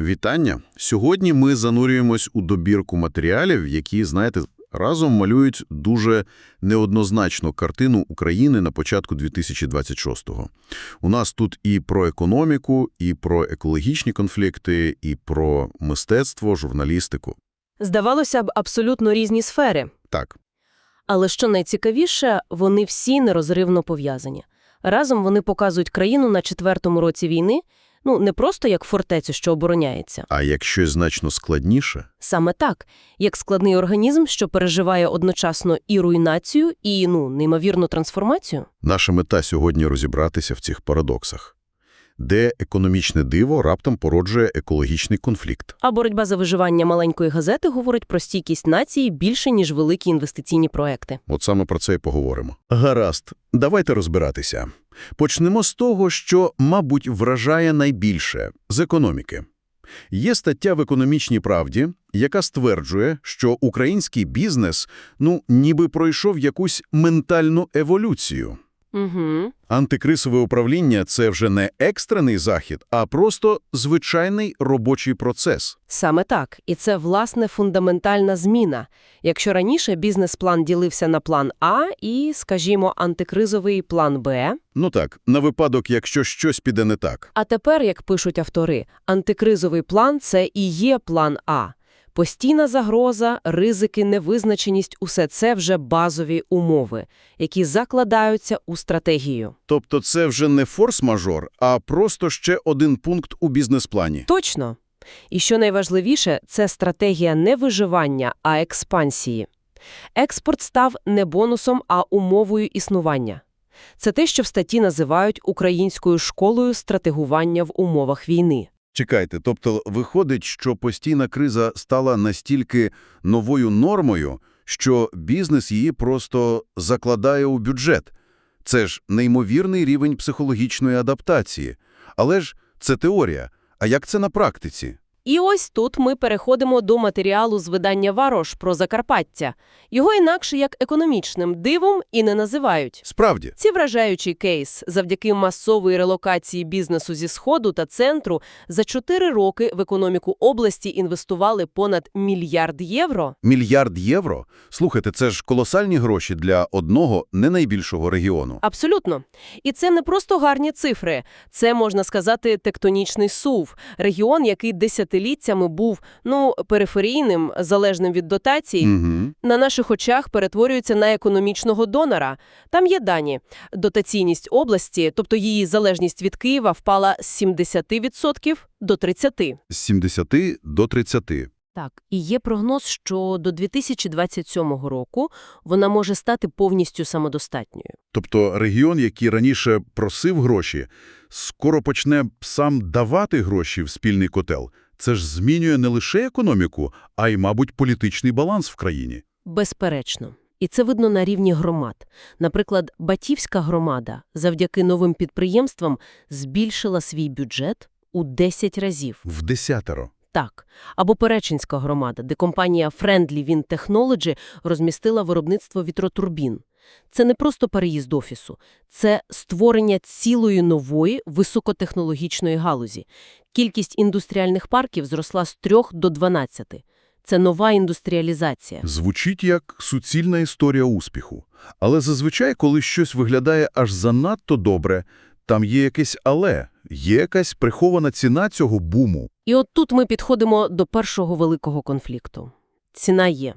Вітання! Сьогодні ми занурюємось у добірку матеріалів, які, знаєте, разом малюють дуже неоднозначну картину України на початку 2026-го. У нас тут і про економіку, і про екологічні конфлікти, і про мистецтво, журналістику. Здавалося б, абсолютно різні сфери. Так, Але що найцікавіше, вони всі нерозривно пов'язані. Разом вони показують країну на четвертому році війни, ну, не просто як фортецю, що обороняється. а як щось значно складніше? Саме так, як складний організм, що переживає одночасно і руйнацію, і, ну, неймовірну трансформацію. Наша мета сьогодні розібратися в цих парадоксах. Де економічне диво раптом породжує екологічний конфлікт. А боротьба за виживання маленької газети говорить про стійкість нації більше, ніж великі інвестиційні проекти. От саме про це і поговоримо. Гаразд, давайте розбиратися. Почнемо з того, що, мабуть, вражає найбільше – з економіки. Є стаття в «Економічній правді», яка стверджує, що український бізнес, ну, ніби пройшов якусь ментальну еволюцію. Угу. Антикризове управління – це вже не екстрений захід, а просто звичайний робочий процес. Саме так. І це, власне, фундаментальна зміна. Якщо раніше бізнес-план ділився на план А і, скажімо, антикризовий план Б, Ну так, на випадок, якщо щось піде не так. а тепер, як пишуть автори, антикризовий план – це і є план А. Постійна загроза, ризики, невизначеність – усе це вже базові умови, які закладаються у стратегію. Тобто це вже не форс-мажор, а просто ще один пункт у бізнес-плані. Точно. І що найважливіше, це стратегія не виживання, а експансії. Експорт став не бонусом, а умовою існування. Це те, що в статті називають українською школою стратегування в умовах війни. Чекайте, тобто виходить, що постійна криза стала настільки новою нормою, що бізнес її просто закладає у бюджет. Це ж неймовірний рівень психологічної адаптації. Але ж це теорія. А як це на практиці? І ось тут ми переходимо до матеріалу з видання «Варош» про Закарпаття. Його інакше як економічним дивом і не називають. Справді, Ці вражаючий кейс завдяки масової релокації бізнесу зі Сходу та центру за чотири роки в економіку області інвестували понад мільярд євро. мільярд євро? Слухайте, це ж колосальні гроші для одного не найбільшого регіону. Абсолютно. І це не просто гарні цифри. Це, можна сказати, тектонічний сув. Регіон, який десятиліттями був, ну, периферійним, залежним від дотацій, Угу. на наших очах перетворюється на економічного донора. Там є дані. Дотаційність області, тобто її залежність від Києва, впала з 70% до 30%. З 70 до 30. Так, і є прогноз, що до 2027 року вона може стати повністю самодостатньою. Тобто регіон, який раніше просив гроші, скоро почне сам давати гроші в спільний котел. Це ж змінює не лише економіку, а й, мабуть, політичний баланс в країні. Безперечно. І це видно на рівні громад. Наприклад, Батівська громада завдяки новим підприємствам збільшила свій бюджет у 10 разів. В десятеро. Так. Або Перечинська громада, де компанія Friendly Wind Technology розмістила виробництво вітротурбін. Це не просто переїзд офісу, це створення цілої нової високотехнологічної галузі. Кількість індустріальних парків зросла з 3 до 12. Це нова індустріалізація. Звучить як суцільна історія успіху. Але зазвичай, коли щось виглядає аж занадто добре, там є якесь «але», є якась прихована ціна цього буму. І от тут ми підходимо до першого великого конфлікту. Ціна є.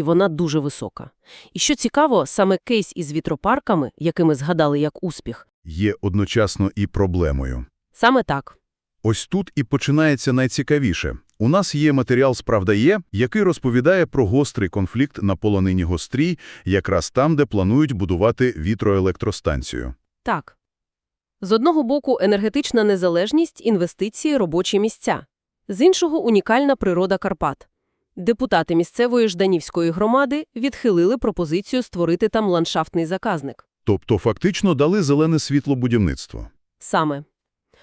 І вона дуже висока. І що цікаво, саме кейс із вітропарками, який ми згадали як успіх, Є одночасно і проблемою. саме так. Ось тут і починається найцікавіше. У нас є матеріал «Справда є», який розповідає про гострий конфлікт на полонині Гострій, якраз там, де планують будувати вітроелектростанцію. Так. З одного боку енергетична незалежність, інвестиції, робочі місця. З іншого унікальна природа Карпат. Депутати місцевої Жданівської громади відхилили пропозицію створити там ландшафтний заказник. Тобто фактично дали зелене світло будівництву. Саме.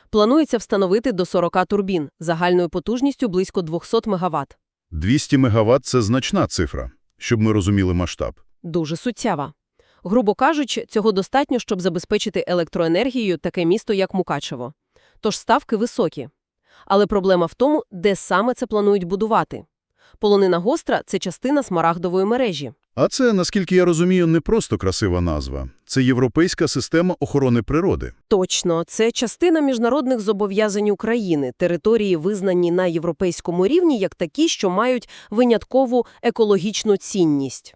Планується встановити до 40 турбін загальною потужністю близько 200 МВт. 200 МВт – це значна цифра, щоб ми розуміли масштаб. Дуже суттєва. Грубо кажучи, цього достатньо, щоб забезпечити електроенергією таке місто, як Мукачево. Тож ставки високі. Але проблема в тому, де саме це планують будувати. Полонина гостра – це частина смарагдової мережі. А це, наскільки я розумію, не просто красива назва. Це європейська система охорони природи. Точно, це частина міжнародних зобов'язань України, території визнані на європейському рівні як такі, що мають виняткову екологічну цінність.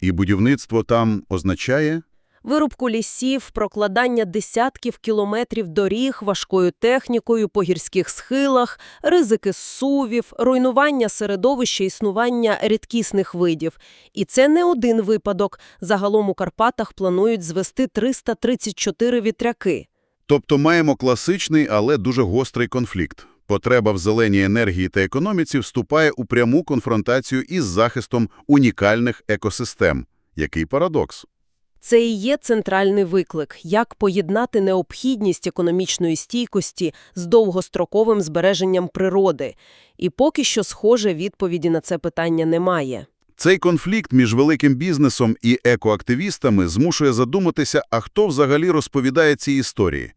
І будівництво там означає... Вирубку лісів, прокладання десятків кілометрів доріг важкою технікою по гірських схилах, ризики зсувів, руйнування середовища існування рідкісних видів. І це не один випадок. Загалом у Карпатах планують звести 334 вітряки. Тобто маємо класичний, але дуже гострий конфлікт. Потреба в зеленій енергії та економіці вступає у пряму конфронтацію із захистом унікальних екосистем. Який парадокс? Це і є центральний виклик – як поєднати необхідність економічної стійкості з довгостроковим збереженням природи. І поки що, схоже, відповіді на це питання немає. Цей конфлікт між великим бізнесом і екоактивістами змушує задуматися, а хто взагалі розповідає ці історії.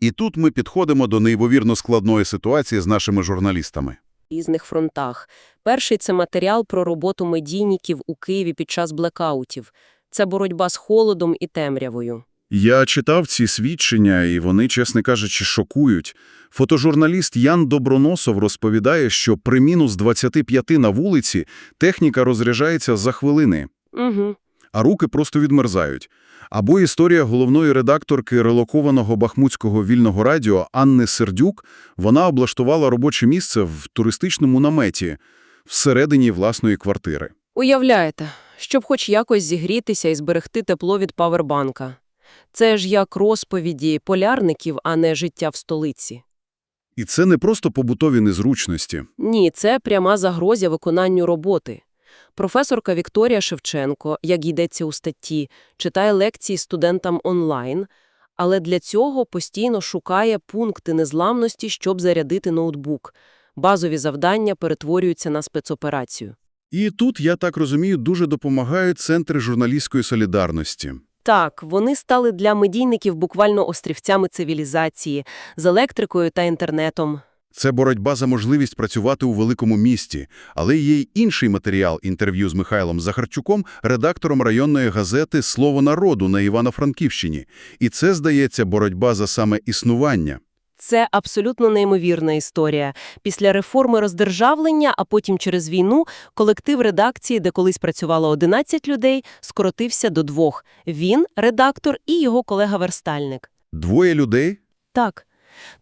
І тут ми підходимо до неймовірно складної ситуації з нашими журналістами. різних фронтах. Перший – це матеріал про роботу медійників у Києві під час блекаутів. Це боротьба з холодом і темрявою. Я читав ці свідчення, і вони, чесно кажучи, шокують. Фотожурналіст Ян Доброносов розповідає, що при мінус 25 на вулиці техніка розряджається за хвилини, Угу. а руки просто відмерзають. Або історія головної редакторки релокованого Бахмутського вільного радіо Анни Сердюк. Вона облаштувала робоче місце в туристичному наметі всередині власної квартири. Уявляєте, щоб хоч якось зігрітися і зберегти тепло від павербанка. Це ж як розповіді полярників, а не життя в столиці. І це не просто побутові незручності. Ні, це пряма загроза виконанню роботи. Професорка Вікторія Шевченко, як йдеться у статті, читає лекції студентам онлайн, але для цього постійно шукає пункти незламності, щоб зарядити ноутбук. Базові завдання перетворюються на спецоперацію. І тут, я так розумію, дуже допомагають центри журналістської солідарності. Так, вони стали для медійників буквально острівцями цивілізації, з електрикою та інтернетом. Це боротьба за можливість працювати у великому місті, але є й інший матеріал інтерв'ю з Михайлом Захарчуком, редактором районної газети «Слово народу» на Івано-Франківщині. І це, здається, боротьба за саме існування. Це абсолютно неймовірна історія. Після реформи роздержавлення, а потім через війну, колектив редакції, де колись працювало 11 людей, скоротився до двох. Він, редактор, і його колега-верстальник. Двоє людей? Так.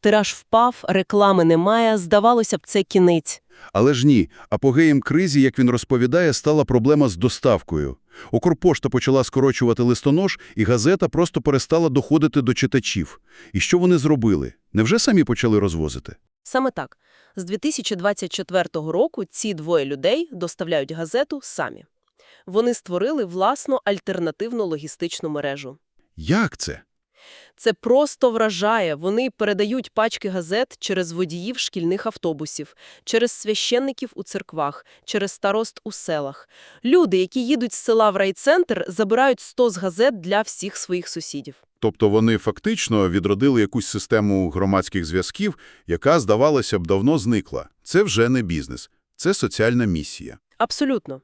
Тираж впав, реклами немає, здавалося б, це кінець. Але ж ні, апогеєм кризі, як він розповідає, стала проблема з доставкою. Укрпошта почала скорочувати листонож, і газета просто перестала доходити до читачів. І що вони зробили? Невже самі почали розвозити? Саме так. З 2024 року ці двоє людей доставляють газету самі. Вони створили власну альтернативну логістичну мережу. Як це? Це просто вражає. Вони передають пачки газет через водіїв шкільних автобусів, через священників у церквах, через старост у селах. Люди, які їдуть з села в райцентр, забирають 100 з газет для всіх своїх сусідів. Тобто вони фактично відродили якусь систему громадських зв'язків, яка, здавалося б, давно зникла. Це вже не бізнес, це соціальна місія. Абсолютно.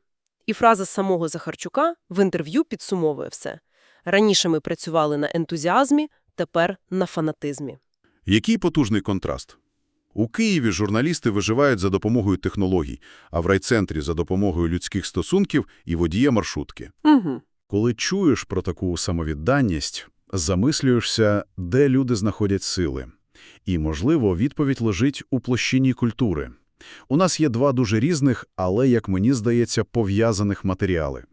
І фраза самого Захарчука в інтерв'ю підсумовує все. Раніше ми працювали на ентузіазмі, тепер на фанатизмі. Який потужний контраст. У Києві журналісти виживають за допомогою технологій, а в райцентрі – за допомогою людських стосунків і водія маршрутки. Угу. Коли чуєш про таку самовідданість, замислюєшся, де люди знаходять сили. І, можливо, відповідь лежить у площині культури. У нас є два дуже різних, але, як мені здається, пов'язаних матеріали.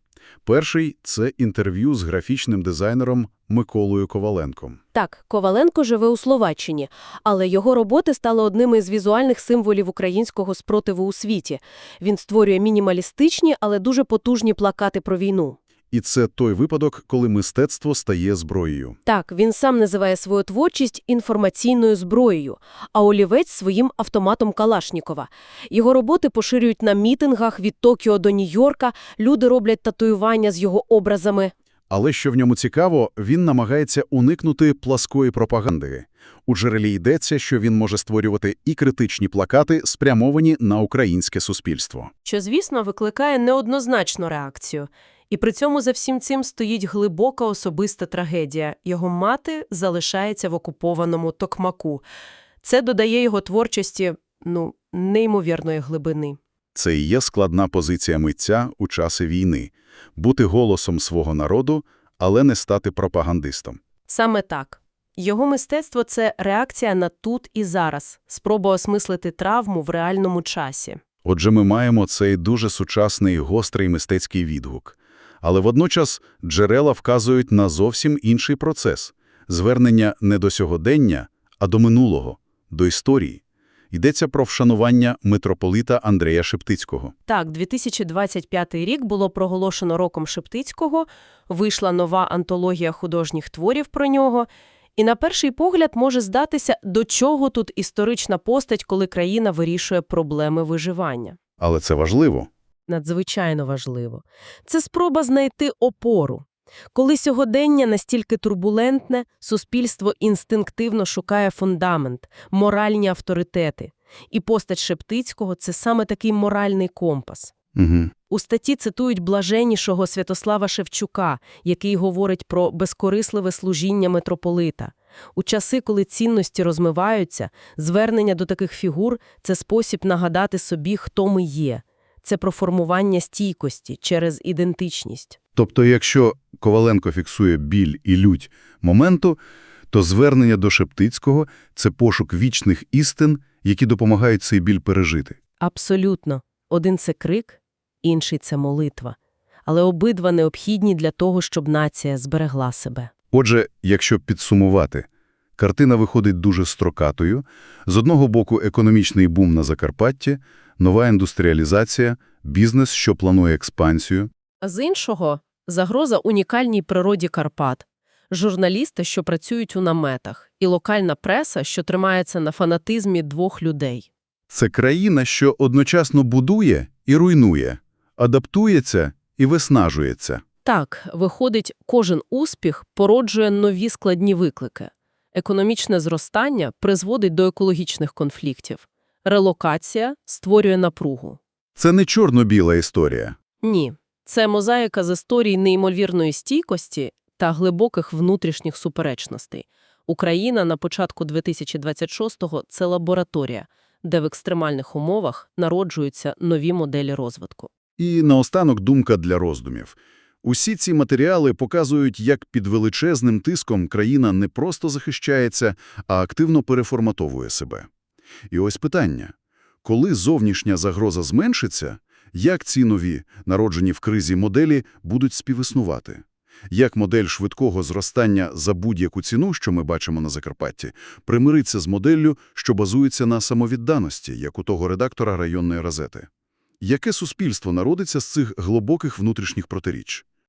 Перший – це інтерв'ю з графічним дизайнером Миколою Коваленком. Так, Коваленко живе у Словаччині, але його роботи стали одним із візуальних символів українського спротиву у світі. Він створює мінімалістичні, але дуже потужні плакати про війну. І це той випадок, коли мистецтво стає зброєю. Так, він сам називає свою творчість інформаційною зброєю, а олівець – своїм автоматом Калашнікова. Його роботи поширюють на мітингах від Токіо до Нью-Йорка, люди роблять татуювання з його образами. Але що в ньому цікаво, він намагається уникнути пласкої пропаганди. У джерелі йдеться, що він може створювати і критичні плакати, спрямовані на українське суспільство. Що, звісно, викликає неоднозначну реакцію. І при цьому за всім цим стоїть глибока особиста трагедія. Його мати залишається в окупованому Токмаку. Це додає його творчості, ну, неймовірної глибини. Це і є складна позиція митця у часи війни – бути голосом свого народу, але не стати пропагандистом. Саме так. Його мистецтво – це реакція на тут і зараз, спроба осмислити травму в реальному часі. Отже, ми маємо цей дуже сучасний, гострий мистецький відгук. Але водночас джерела вказують на зовсім інший процес – звернення не до сьогодення, а до минулого, до історії. Йдеться про вшанування митрополита Андрея Шептицького. Так, 2025 рік було проголошено роком Шептицького, вийшла нова антологія художніх творів про нього. І на перший погляд може здатися, до чого тут історична постать, коли країна вирішує проблеми виживання. Але це важливо. Надзвичайно важливо. Це спроба знайти опору. Коли сьогодення настільки турбулентне, суспільство інстинктивно шукає фундамент, моральні авторитети. І постать Шептицького – це саме такий моральний компас. Угу. У статті цитують блаженнішого Святослава Шевчука, який говорить про безкорисливе служіння митрополита. У часи, коли цінності розмиваються, звернення до таких фігур – це спосіб нагадати собі, хто ми є. Це про формування стійкості через ідентичність. Тобто, якщо Коваленко фіксує біль і лють моменту, то звернення до Шептицького – це пошук вічних істин, які допомагають цей біль пережити. Абсолютно. Один – це крик, інший – це молитва. Але обидва необхідні для того, щоб нація зберегла себе. Отже, якщо підсумувати, картина виходить дуже строкатою. З одного боку економічний бум на Закарпатті, нова індустріалізація, бізнес, що планує експансію. А з іншого – загроза унікальній природі Карпат, журналісти, що працюють у наметах, і локальна преса, що тримається на фанатизмі двох людей. Це країна, що одночасно будує і руйнує, адаптується і виснажується. Так, виходить, кожен успіх породжує нові складні виклики. Економічне зростання призводить до екологічних конфліктів. Релокація створює напругу. Це не чорно-біла історія. Ні, це мозаїка з історій неймовірної стійкості та глибоких внутрішніх суперечностей. Україна на початку 2026-го – це лабораторія, де в екстремальних умовах народжуються нові моделі розвитку. І наостанок думка для роздумів. Усі ці матеріали показують, як під величезним тиском країна не просто захищається, а активно переформатовує себе. І ось питання. Коли зовнішня загроза зменшиться, як ці нові, народжені в кризі моделі, будуть співіснувати? Як модель швидкого зростання за будь-яку ціну, що ми бачимо на Закарпатті, примириться з моделлю, що базується на самовідданості, як у того редактора районної газети? Яке суспільство народиться з цих глибоких внутрішніх протиріч?